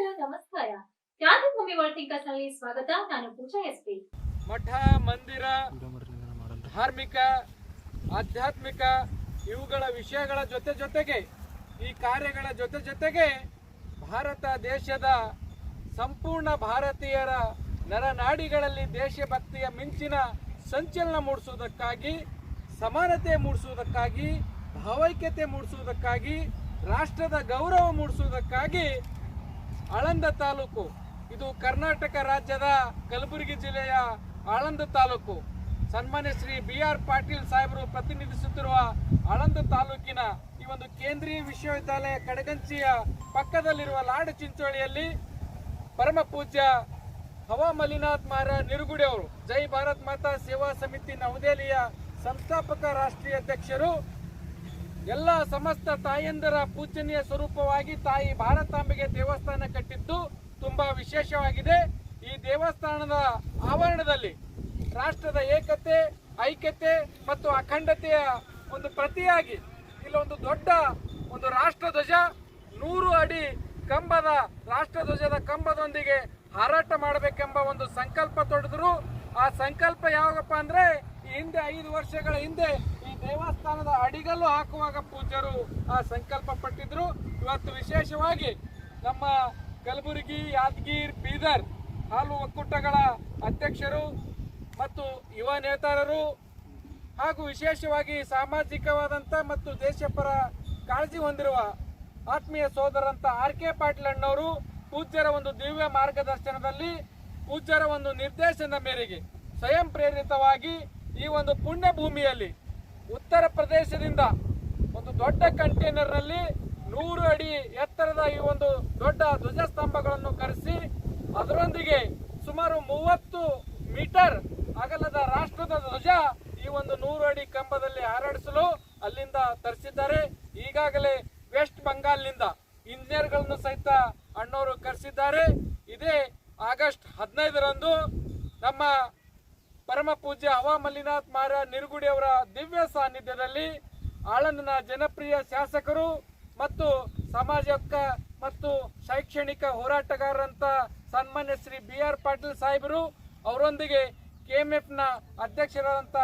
ನಮಸ್ಕಾರ. ವರ್ಲ್ಡ್ ಸ್ವಾಗತ. ನಾನು ಪೂಜಾ ಎಸ್ ಪಿ. ಮಠ, ಮಂದಿರ, ಧಾರ್ಮಿಕ, ಆಧ್ಯಾತ್ಮಿಕ ಇವುಗಳ ವಿಷಯಗಳ ಜೊತೆ ಜೊತೆಗೆ ಈ ಕಾರ್ಯಗಳ ಜೊತೆ ಜೊತೆಗೆ ಭಾರತ ದೇಶದ ಸಂಪೂರ್ಣ ಭಾರತೀಯರ ನರನಾಡಿಗಳಲ್ಲಿ ದೇಶಭಕ್ತಿಯ ಮಿಂಚಿನ ಸಂಚಲನ ಮೂಡಿಸುವುದಕ್ಕಾಗಿ, ಸಮಾನತೆ ಮೂಡಿಸುವುದಕ್ಕಾಗಿ, ಭಾವೈಕ್ಯತೆ ಮೂಡಿಸುವುದಕ್ಕಾಗಿ, ರಾಷ್ಟ್ರದ ಗೌರವ ಮೂಡಿಸುವುದಕ್ಕಾಗಿ ಆಳಂದ ತಾಲೂಕು. ಇದು ಕರ್ನಾಟಕ ರಾಜ್ಯದ ಕಲಬುರಗಿ ಜಿಲ್ಲೆಯ ಆಳಂದ ತಾಲೂಕು. ಸನ್ಮಾನ್ಯ ಶ್ರೀ ಬಿ ಆರ್ ಪಾಟೀಲ್ ಸಾಹೇಬರು ಪ್ರತಿನಿಧಿಸುತ್ತಿರುವ ಆಳಂದ ತಾಲೂಕಿನ ಈ ಒಂದು ಕೇಂದ್ರೀಯ ವಿಶ್ವವಿದ್ಯಾಲಯ ಕಡಗಂಚಿಯ ಪಕ್ಕದಲ್ಲಿರುವ ಲಾಡು ಚಿಂಚೋಳಿಯಲ್ಲಿ ಪರಮ ಪೂಜ್ಯ ಹವಾ ಮಲ್ಲಿನಾಥ್ ಮಹಾರಾಜ್ ನಿರುಗುಡೆ ಅವರು. ಜೈ ಭಾರತ್ ಮಾತಾ ಸೇವಾ ಸಮಿತಿ ನವದೆಹಲಿಯ ಸಂಸ್ಥಾಪಕ ರಾಷ್ಟ್ರೀಯ ಅಧ್ಯಕ್ಷರು ಎಲ್ಲ ಸಮಸ್ತ ತಾಯಂದರ ಪೂಜನೀಯ ಸ್ವರೂಪವಾಗಿ ತಾಯಿ ಭಾರತಾಂಬೆಗೆ ದೇವಸ್ಥಾನ ಕಟ್ಟಿದ್ದು ತುಂಬಾ ವಿಶೇಷವಾಗಿದೆ. ಈ ದೇವಸ್ಥಾನದ ಆವರಣದಲ್ಲಿ ರಾಷ್ಟ್ರದ ಏಕತೆ, ಐಕ್ಯತೆ ಮತ್ತು ಅಖಂಡತೆಯ ಒಂದು ಪ್ರತಿಯಾಗಿ ಇಲ್ಲೊಂದು ದೊಡ್ಡ ಒಂದು ರಾಷ್ಟ್ರಧ್ವಜ, ನೂರು ಅಡಿ ಕಂಬದ ರಾಷ್ಟ್ರಧ್ವಜದ ಕಂಬದೊಂದಿಗೆ ಹಾರಾಟ ಮಾಡಬೇಕೆಂಬ ಒಂದು ಸಂಕಲ್ಪ ತೊಡೆದ್ರು. ಆ ಸಂಕಲ್ಪ ಯಾವಾಗಪ್ಪ ಅಂದ್ರೆ ಹಿಂದೆ ಐದು ವರ್ಷಗಳ ಹಿಂದೆ ದೇವಸ್ಥಾನದ ಅಡಿಗಲ್ಲು ಹಾಕುವಾಗ ಪೂಜ್ಯರು ಆ ಸಂಕಲ್ಪ ಪಟ್ಟಿದ್ರು. ಇವತ್ತು ವಿಶೇಷವಾಗಿ ನಮ್ಮ ಕಲಬುರಗಿ, ಯಾದಗಿರ್, ಬೀದರ್ ಹಾಲು ಒಕ್ಕೂಟಗಳ ಅಧ್ಯಕ್ಷರು ಮತ್ತು ಯುವ ನೇತಾರರು ಹಾಗೂ ವಿಶೇಷವಾಗಿ ಸಾಮಾಜಿಕವಾದಂಥ ಮತ್ತು ದೇಶಪರ ಕಾಳಜಿ ಹೊಂದಿರುವ ಆತ್ಮೀಯ ಸೋದರಂತ ಆರ್ ಕೆ ಪಾಟೀಲ್ ಅಣ್ಣವರು ಪೂಜ್ಯರ ಒಂದು ದಿವ್ಯ ಮಾರ್ಗದರ್ಶನದಲ್ಲಿ ಪೂಜ್ಯರ ಒಂದು ನಿರ್ದೇಶನದ ಮೇರೆಗೆ ಸ್ವಯಂ ಪ್ರೇರಿತವಾಗಿ ಈ ಒಂದು ಪುಣ್ಯ ಭೂಮಿಯಲ್ಲಿ ಉತ್ತರ ಪ್ರದೇಶದಿಂದ ಒಂದು ದೊಡ್ಡ ಕಂಟೈನರ್ನಲ್ಲಿ ನೂರು ಅಡಿ ಎತ್ತರದ ಈ ಒಂದು ದೊಡ್ಡ ಧ್ವಜಸ್ತಂಭಗಳನ್ನು ಕರೆಸಿ, ಅದರೊಂದಿಗೆ ಸುಮಾರು ಮೂವತ್ತು ಮೀಟರ್ ಅಗಲದ ರಾಷ್ಟ್ರದ ಧ್ವಜ ಈ ಒಂದು ನೂರು ಅಡಿ ಕಂಬದಲ್ಲಿ ಹಾರಾಡಿಸಲು ಅಲ್ಲಿಂದ ತರಿಸಿದ್ದಾರೆ. ಈಗಾಗಲೇ ವೆಸ್ಟ್ ಬಂಗಾಲ್ನಿಂದ ಇಂಜಿನಿಯರ್ಗಳನ್ನು ಸಹಿತ ಅಣ್ಣವರು ಕರೆಸಿದ್ದಾರೆ. ಇದೇ ಆಗಸ್ಟ್ ಹದಿನೈದರಂದು ನಮ್ಮ ಪರಮ ಪೂಜ್ಯ ಹವಾ ಮಲ್ಲಿನಾಥ್ ನಿರ್ಗುಡಿ ಅವರ ದಿವ್ಯ ಸಾನ್ನಿಧ್ಯದಲ್ಲಿ ಆಳಂದನ ಜನಪ್ರಿಯ ಶಾಸಕರು ಮತ್ತು ಸಮಾಜಕ್ಕ ಮತ್ತು ಶೈಕ್ಷಣಿಕ ಹೋರಾಟಗಾರರಂತ ಸನ್ಮಾನ್ಯ ಶ್ರೀ ಬಿ ಆರ್ ಪಾಟೀಲ್ ಸಾಹೇಬರು, ಅವರೊಂದಿಗೆ ಕೆಎಂಎಫ್ನ ಅಧ್ಯಕ್ಷರಾದಂತ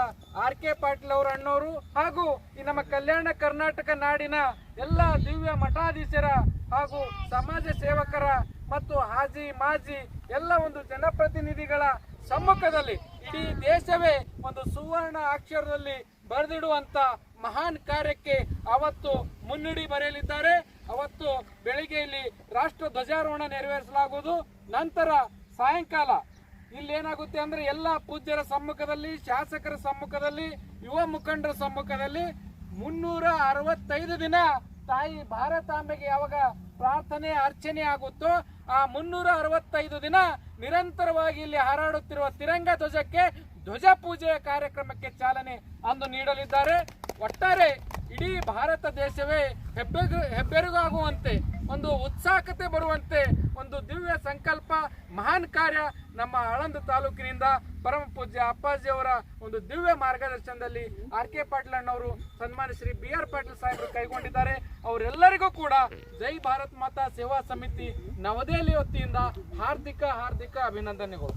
ಆರ್ ಕೆ ಪಾಟೀಲ್ ಅವರ ಅಣ್ಣವರು ಹಾಗೂ ಈ ನಮ್ಮ ಕಲ್ಯಾಣ ಕರ್ನಾಟಕ ನಾಡಿನ ಎಲ್ಲ ದಿವ್ಯ ಮಠಾಧೀಶರ ಹಾಗೂ ಸಮಾಜ ಸೇವಕರ ಮತ್ತು ಹಾಜಿ ಮಾಜಿ ಎಲ್ಲ ಒಂದು ಜನಪ್ರತಿನಿಧಿಗಳ ಸಮ್ಮುಖದಲ್ಲಿ ಇಡೀ ದೇಶವೇ ಒಂದು ಸುವರ್ಣ ಅಕ್ಷರದಲ್ಲಿ ಬರೆದಿಡುವಂತ ಮಹಾನ್ ಕಾರ್ಯಕ್ಕೆ ಅವತ್ತು ಮುನ್ನುಡಿ ಬರೆಯಲಿದ್ದಾರೆ. ಅವತ್ತು ಬೆಳಿಗ್ಗೆ ಇಲ್ಲಿ ರಾಷ್ಟ್ರ ಧ್ವಜಾರೋಹಣ ನೆರವೇರಿಸಲಾಗುವುದು. ನಂತರ ಸಾಯಂಕಾಲ ಇಲ್ಲಿ ಏನಾಗುತ್ತೆ ಅಂದ್ರೆ ಎಲ್ಲ ಪೂಜ್ಯರ ಸಮ್ಮುಖದಲ್ಲಿ, ಶಾಸಕರ ಸಮ್ಮುಖದಲ್ಲಿ, ಯುವ ಮುಖಂಡರ ಸಮ್ಮುಖದಲ್ಲಿ ಮುನ್ನೂರ ಅರವತ್ತೈದು ದಿನ ತಾಯಿ ಭಾರತಾಂಬೆಗೆ ಯಾವಾಗ ಪ್ರಾರ್ಥನೆ, ಅರ್ಚನೆ ಆಗುತ್ತೋ ಆ ಮುನ್ನೂರ ಅರವತ್ತೈದು ದಿನ ನಿರಂತರವಾಗಿ ಇಲ್ಲಿ ಹಾರಾಡುತ್ತಿರುವ ತಿರಂಗ ಧ್ವಜಕ್ಕೆ ಧ್ವಜ ಪೂಜೆಯ ಕಾರ್ಯಕ್ರಮಕ್ಕೆ ಚಾಲನೆ ಅಂದು ನೀಡಲಿದ್ದಾರೆ. ಒಟ್ಟಾರೆ ಇಡೀ ಭಾರತ ದೇಶವೇ ಹೆಬ್ಬೆಗು, ಹೆಬ್ಬೆರುಗಾಗುವಂತೆ ಒಂದು ಉತ್ಸಾಹಕತೆ ಬರುವಂತೆ ಒಂದು ದಿವ್ಯ ಸಂಕಲ್ಪ ಮಹಾನ್ ಕಾರ್ಯ ನಮ್ಮ ಆಳಂದ ತಾಲೂಕಿನಿಂದ ಪರಮ ಪೂಜ್ಯ ಅಪ್ಪಾಜಿ ಅವರ ಒಂದು ದಿವ್ಯ ಮಾರ್ಗದರ್ಶನದಲ್ಲಿ ಆರ್ ಕೆ ಪಾಟೀಲ್ ಅಣ್ಣವರು ಸನ್ಮಾನ್ಯ ಶ್ರೀ ಬಿ ಆರ್ ಪಾಟೀಲ್ ಸಾಹೇಬರು ಕೈಗೊಂಡಿದ್ದಾರೆ ಅವರೆಲ್ಲರಿಗೂ ಕೂಡ ಜೈ ಭಾರತ್ ಮಾತಾ ಸೇವಾ ಸಮಿತಿ ನವದೆಹಲಿ ವತಿಯಿಂದ ಹಾರ್ದಿಕ ಹಾರ್ದಿಕ ಅಭಿನಂದನೆಗಳು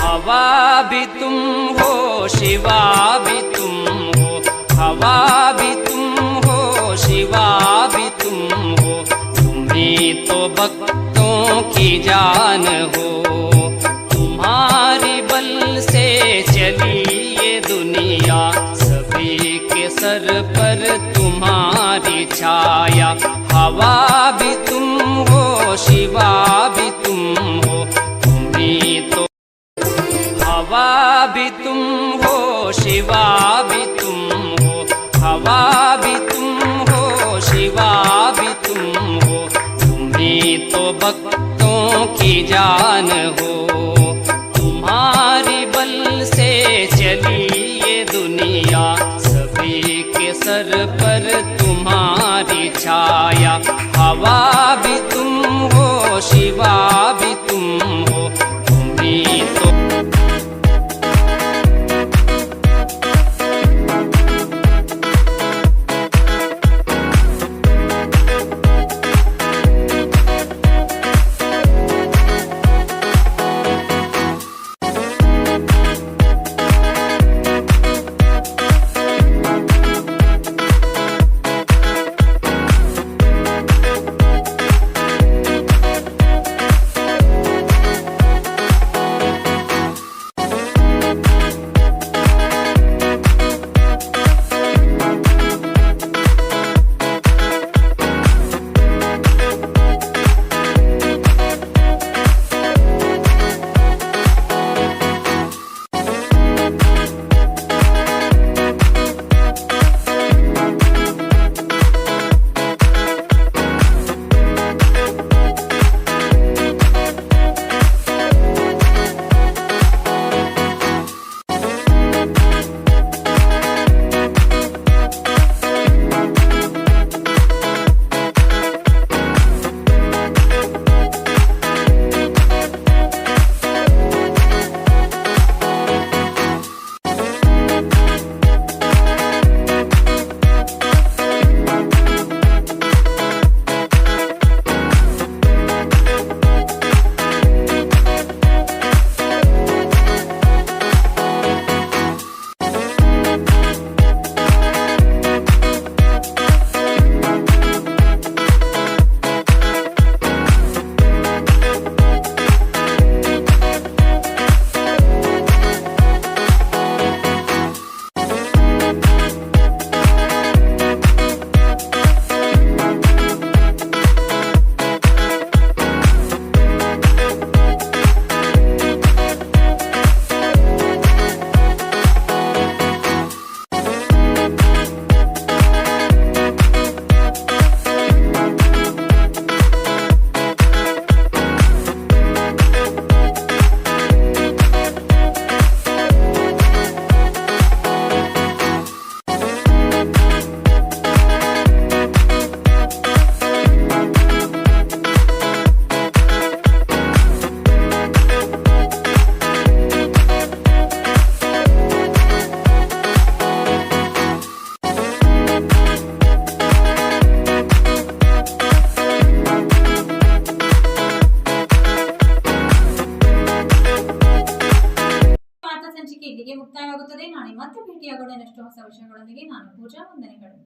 हवा भी तुम हो शिवा भी तुम हो हवा तुम्ही तो भक्तों की जान हो। तुम्हारी बल से चली ये दुनिया, सभी के सर पर तुम्हारी छाया। हवा भी तुम हो, शिवा भी तुम हो, तुम्ही तो हवा भी तुम हो, शिवा भी तुम हो। हवा भक्तों की जान हो। तुम्हारी बल से चली ये दुनिया, सभी के सर पर तुम्हारी छाया। हवा भी तुम हो, शिवा भी ಹೊಸ ವಿಷಯಗಳೊಂದಿಗೆ ನಾನು ಪೂಜಾ ವಂದನೆಗಳು.